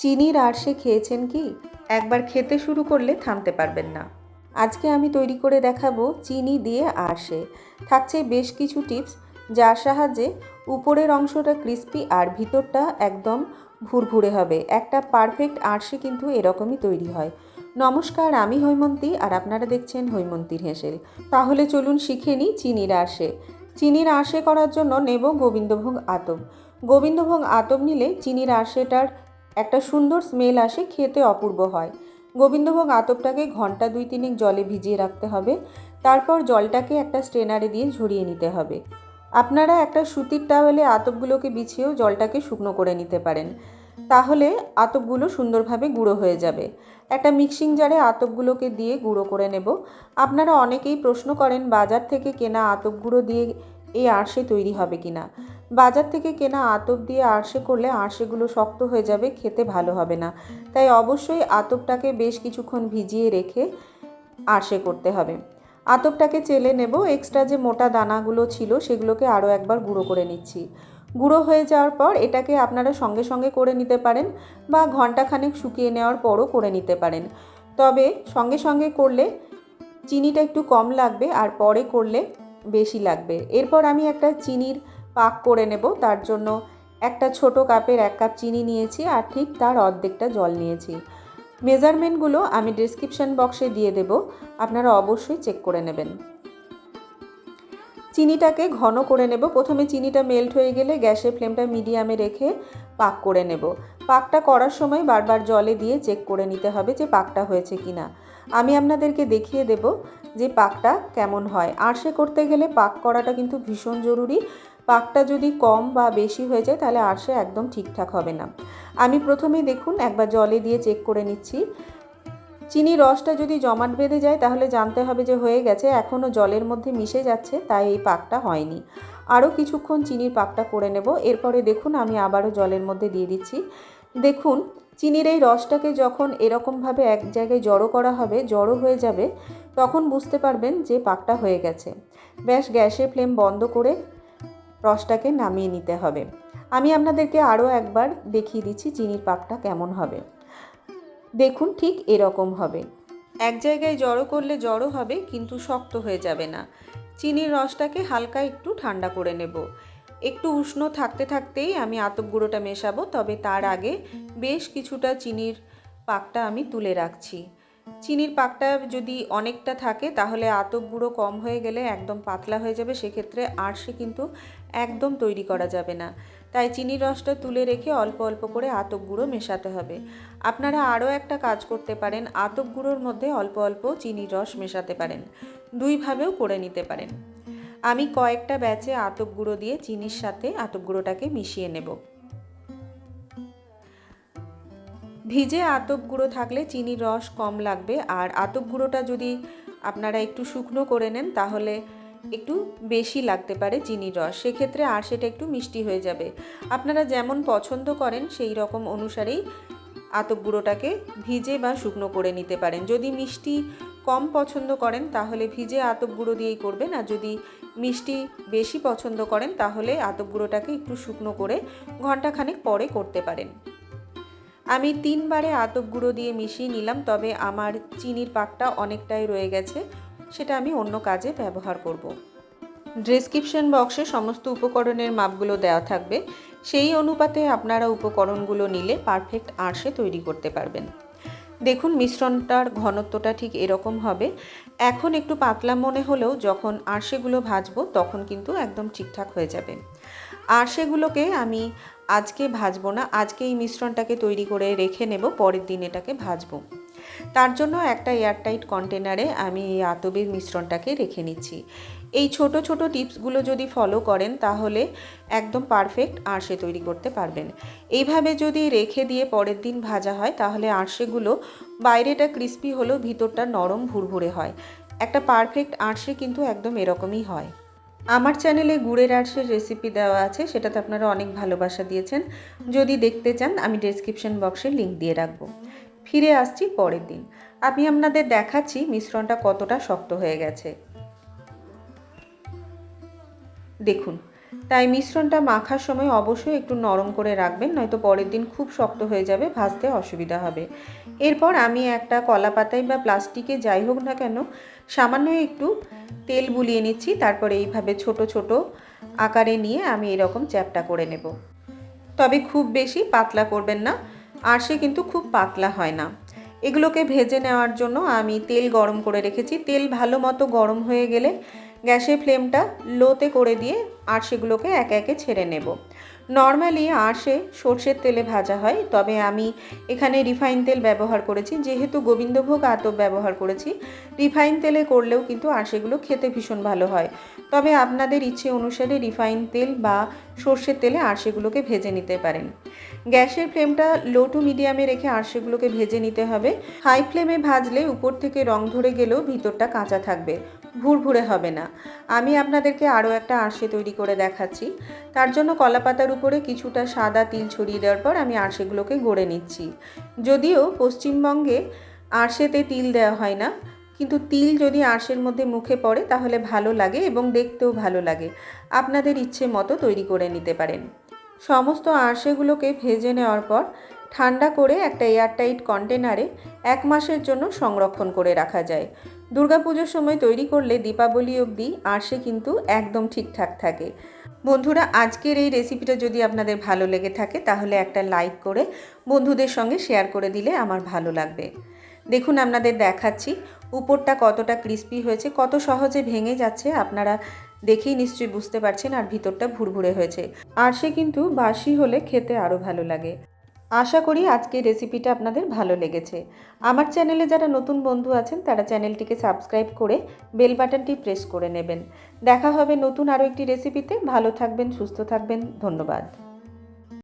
চিনির আরশে খেয়েছেন কি? একবার খেতে শুরু করলে থামতে পারবেন না। আজকে আমি তৈরি করে দেখাবো চিনি দিয়ে আরশে থাকছে বেশ কিছু টিপস, যার সাহায্যে উপরের অংশটা ক্রিস্পি আর ভিতরটা একদম ভুরভুরে হবে। একটা পারফেক্ট আরশে কিন্তু এরকমই তৈরি হয়। নমস্কার, আমি হৈমন্তী আর আপনারা দেখছেন হৈমন্তীর হেসেল। তাহলে চলুন শিখে নিই চিনির আরশে চিনির আরশে করার জন্য নেব গোবিন্দভোগ আতপ। গোবিন্দভোগ আতপ নিলে চিনির আরশেটার একটা সুন্দর স্মেল আসে, খেতে অপূর্ব হয়। গোবিন্দভোগ আতপটাকে ঘণ্টা দুই তিনেক জলে ভিজিয়ে রাখতে হবে। তারপর জলটাকে একটা স্ট্রেনারে দিয়ে ঝরিয়ে নিতে হবে। আপনারা একটা সুতির টাওয়েলে আতপগুলোকে বিছিয়েও জলটাকে শুকনো করে নিতে পারেন। তাহলে আতপগুলো সুন্দরভাবে গুঁড়ো হয়ে যাবে। একটা মিক্সিং জারে আতপগুলোকে দিয়ে গুঁড়ো করে নেব। আপনারা অনেকেই প্রশ্ন করেন, বাজার থেকে কেনা আতপ গুঁড়ো দিয়ে এই আরশে তৈরি হবে কিনা। বাজার থেকে কেনা আতপ দিয়ে আরশে করলে আরশেগুলো শক্ত হয়ে যাবে, খেতে ভালো হবে না। তাই অবশ্যই আতপটাকে বেশ কিছুক্ষণ ভিজিয়ে রেখে আরশে করতে হবে। আতপটাকে চেলে নেব এক্সট্রা যে মোটা দানাগুলো ছিল সেগুলোকে আরও একবার গুঁড়ো করে নিচ্ছি। গুঁড়ো হয়ে যাওয়ার পর এটাকে আপনারা সঙ্গে সঙ্গে করে নিতে পারেন বা ঘন্টাখানেক শুকিয়ে নেওয়ার পরও করে নিতে পারেন। তবে সঙ্গে সঙ্গে করলে চিনিটা একটু কম লাগবে আর পরে করলে বেশি লাগবে। এরপর আমি একটা চিনির পাক করে নেব। তার জন্য একটা ছোট কাপের এক কাপ চিনি নিয়েছি আর ঠিক তার অর্ধেকটা জল নিয়েছি। মেজারমেন্টগুলো আমি ডিসক্রিপশন বক্সে দিয়ে দেব। আপনারা অবশ্যই চেক করে নেবেন। চিনিটাকে ঘন করে নেব। প্রথমে চিনিটা মেল্ট হয়ে গেলে গ্যাসের ফ্লেমটা মিডিয়ামে রেখে পাক করে নেব। পাকটা করার সময় বারবার জলে দিয়ে চেক করে নিতে হবে যে পাকটা হয়েছে কি না আমি আপনাদেরকে দেখিয়ে দেব যে পাকটা কেমন হয়। আরশে করতে গেলে পাক করাটা কিন্তু ভীষণ জরুরি। পাকটা যদি কম বা বেশি হয়ে যায়, তাহলে আরশে একদম ঠিকঠাক হবে না। আমি প্রথমেই দেখুন, একবার জলে দিয়ে চেক করে নিচ্ছি। চিনি রসটা যদি জমাট বেঁধে যায়, তাহলে জানতে হবে যে হয়ে গেছে এখনও জলের মধ্যে মিশে যাচ্ছে, তাই এই পাকটা হয়নি। আরও কিছুক্ষণ চিনির পাকটা করে নেব। এরপরে দেখুন, আমি আবারও জলের মধ্যে দিয়ে দিচ্ছি। দেখুন, চিনির এই রসটাকে যখন এরকমভাবে এক জায়গায় জড়ো করা হবে, জড়ো হয়ে যাবে, তখন বুঝতে পারবেন যে পাকটা হয়ে গেছে। ব্যাস, গ্যাসের ফ্লেম বন্ধ করে রসটাকে নামিয়ে নিতে হবে। আমি আপনাদেরকে আরও একবার দেখিয়ে দিচ্ছি চিনির পাকটা কেমন হবে। দেখুন ঠিক এরকম হবে। এক জায়গায় জড়ো করলে জড়ো হবে, কিন্তু শক্ত হয়ে যাবে না। চিনির রসটাকে হালকা একটু ঠান্ডা করে নেব। একটু উষ্ণ থাকতে থাকতেই আমি আতপ গুঁড়োটা মেশাবো, তবে তার আগে বেশ কিছুটা চিনির পাকটা আমি তুলে রাখছি। চিনির পাকটা যদি অনেকটা থাকে, তাহলে আতপ গুঁড়ো কম হয়ে গেলে একদম পাতলা হয়ে যাবে। সেক্ষেত্রে আরশে কিন্তু একদম তৈরি করা যাবে না। তাই চিনির রসটা তুলে রেখে অল্প অল্প করে আতপ গুঁড়ো মেশাতে হবে। আপনারা আরও একটা কাজ করতে পারেন, আতপ গুঁড়োর মধ্যে অল্প অল্প চিনির রস মেশাতে পারেন। দুইভাবেও করে নিতে পারেন। আমি কয়েকটা ব্যাচে আতপ গুঁড়ো দিয়ে চিনির সাথে আতপ গুঁড়োটাকে মিশিয়ে নেব। ভিজে আতপ গুঁড়ো থাকলে চিনির রস কম লাগবে। আর আতপ গুঁড়োটা যদি আপনারা একটু শুকনো করে নেন, তাহলে একটু বেশি লাগতে পারে চিনির রস। সেক্ষেত্রে আর সেটা একটু মিষ্টি হয়ে যাবে। আপনারা যেমন পছন্দ করেন, সেই রকম অনুসারেই আতপ গুঁড়োটাকে ভিজে বা শুকনো করে নিতে পারেন। যদি মিষ্টি কম পছন্দ করেন, তাহলে ভিজে আতপ গুঁড়ো দিয়েই করবেন। আর যদি মিষ্টি বেশি পছন্দ করেন, তাহলে আতপ গুঁড়োটাকে একটু শুকনো করে ঘন্টাখানেক পরে করতে পারেন। আমি তিনবারে আতপ গুঁড়ো দিয়ে মিশিয়ে নিলাম, তবে আমার চিনির পাকটা অনেকটাই রয়ে গেছে, সেটা আমি অন্য কাজে ব্যবহার করব। ডেসক্রিপশন বক্সে সমস্ত উপকরণের মাপগুলো দেওয়া থাকবে, সেই অনুপাতে আপনারা উপকরণগুলো নিলে পারফেক্ট আঁশে তৈরি করতে পারবেন। দেখুন মিশ্রণটার ঘনত্বটা ঠিক এরকম হবে। এখন একটু পাতলা মনে হলেও যখন আঁশেগুলো ভাজবো, তখন কিন্তু একদম ঠিকঠাক হয়ে যাবে। আঁশেগুলোকে আমি আজকে ভাজবো না, আজকে এই মিশ্রণটাকে তৈরি করে রেখে নেব, পরের দিন এটাকে ভাজবো। তার জন্য একটা এয়ারটাইট কন্টেনারে আমি এই আতবের মিশ্রণটাকে রেখে নিচ্ছি। এই ছোট ছোট টিপসগুলো যদি ফলো করেন, তাহলে একদম পারফেক্ট আঁশে তৈরি করতে পারবেন। এইভাবে যদি রেখে দিয়ে পরের দিন ভাজা হয়, তাহলে আঁশেগুলো বাইরেটা ক্রিস্পি হলেও ভিতরটা নরম ভুরভুরে হয়। একটা পারফেক্ট আঁশে কিন্তু একদম এরকমই হয়। আমার চ্যানেলে গুড়ের আরশের রেসিপি দেওয়া আছে, সেটাতে আপনারা অনেক ভালোবাসা দিয়েছেন। যদি দেখতে চান, আমি ডেসক্রিপশন বক্সে লিঙ্ক দিয়ে রাখব। ফিরে আসছি পরের দিন। আমি আপনাদের দেখাচ্ছি মিশ্রণটা কতটা শক্ত হয়ে গেছে। দেখুন। তাই মিশ্রণটা মাখার সময় অবশ্যই একটু নরম করে রাখবেন, নয়তো পরের দিন খুব শক্ত হয়ে যাবে, ভাজতে অসুবিধা হবে। এরপর আমি একটা কলা পাতায় বা প্লাস্টিকে যাই হোক না কেন, সামান্য একটু তেল বুলিয়ে নিচ্ছি, তারপরে এইভাবে ছোট ছোট আকারে নিয়ে আমি এরকম চ্যাপটা করে নেব। তবে খুব বেশি পাতলা করবেন না, আর সে কিন্তু খুব পাতলা হয় না। এগুলোকে ভেজে নেওয়ার জন্য আমি তেল গরম করে রেখেছি। তেল ভালো মতো গরম হয়ে গেলে গ্যাসের ফ্লেমটা লোতে করে দিয়ে আর সেগুলোকে একে একে ছেড়ে নেব। নর্মালি আঁশে সর্ষের তেলে ভাজা হয়, তবে আমি এখানে রিফাইন তেল ব্যবহার করেছি। যেহেতু গোবিন্দভোগ আতপ ব্যবহার করেছি, রিফাইন তেলে করলেও কিন্তু আঁশেগুলো খেতে ভীষণ ভালো হয়। তবে আপনাদের ইচ্ছে অনুসারে রিফাইন তেল বা সর্ষের তেলে আঁশেগুলোকে ভেজে নিতে পারেন। গ্যাসের ফ্লেমটা লো টু মিডিয়ামে রেখে আঁশেগুলোকে ভেজে নিতে হবে। হাই ফ্লেমে ভাজলে উপর থেকে রং ধরে গেলেও ভিতরটা কাঁচা থাকবে। ভুরভুরে হবে না। আমি আপনাদেরকে আরও একটা আঁশে তৈরি করে দেখাচ্ছি। তার জন্য কলাপাতার উপরে কিছুটা সাদা তিল ছড়িয়ে দেওয়ার পর আমি আঁশেগুলোকে গড়ে নিচ্ছি। যদিও পশ্চিমবঙ্গে আঁশেতে তিল দেওয়া হয় না, কিন্তু তিল যদি আঁশের মধ্যে মুখে পড়ে তাহলে ভালো লাগে এবং দেখতেও ভালো লাগে। আপনাদের ইচ্ছে মতো তৈরি করে নিতে পারেন। সমস্ত আঁশেগুলোকে ভেজে নেওয়ার পর ঠান্ডা করে একটা এয়ারটাইট কন্টেনারে এক মাসের জন্য সংরক্ষণ করে রাখা যায়। দুর্গাপুজোর সময় তৈরি করলে দীপাবলি অবধি আঁশে কিন্তু একদম ঠিকঠাক থাকে। বন্ধুরা, আজকের এই রেসিপিটা যদি আপনাদের ভালো লেগে থাকে, তাহলে একটা লাইক করে বন্ধুদের সঙ্গে শেয়ার করে দিলে আমার ভালো লাগবে। দেখুন, আপনাদের দেখাচ্ছি উপরটা কতটা ক্রিস্পি হয়েছে, কত সহজে ভেঙে যাচ্ছে, আপনারা দেখেই নিশ্চয়ই বুঝতে পারছেন, আর ভিতরটা ভুরভুরে হয়েছে। আর সে কিন্তু বাসি হলে খেতে আরও ভালো লাগে। আশা করি আজকের রেসিপিটা আপনাদের ভালো লেগেছে। আমার চ্যানেলে যারা নতুন বন্ধু আছেন, তারা চ্যানেলটিকে সাবস্ক্রাইব করে বেল বাটনটি প্রেস করে নেবেন। দেখা হবে নতুন আরও একটি রেসিপিতে ভালো থাকবেন, সুস্থ থাকবেন। ধন্যবাদ।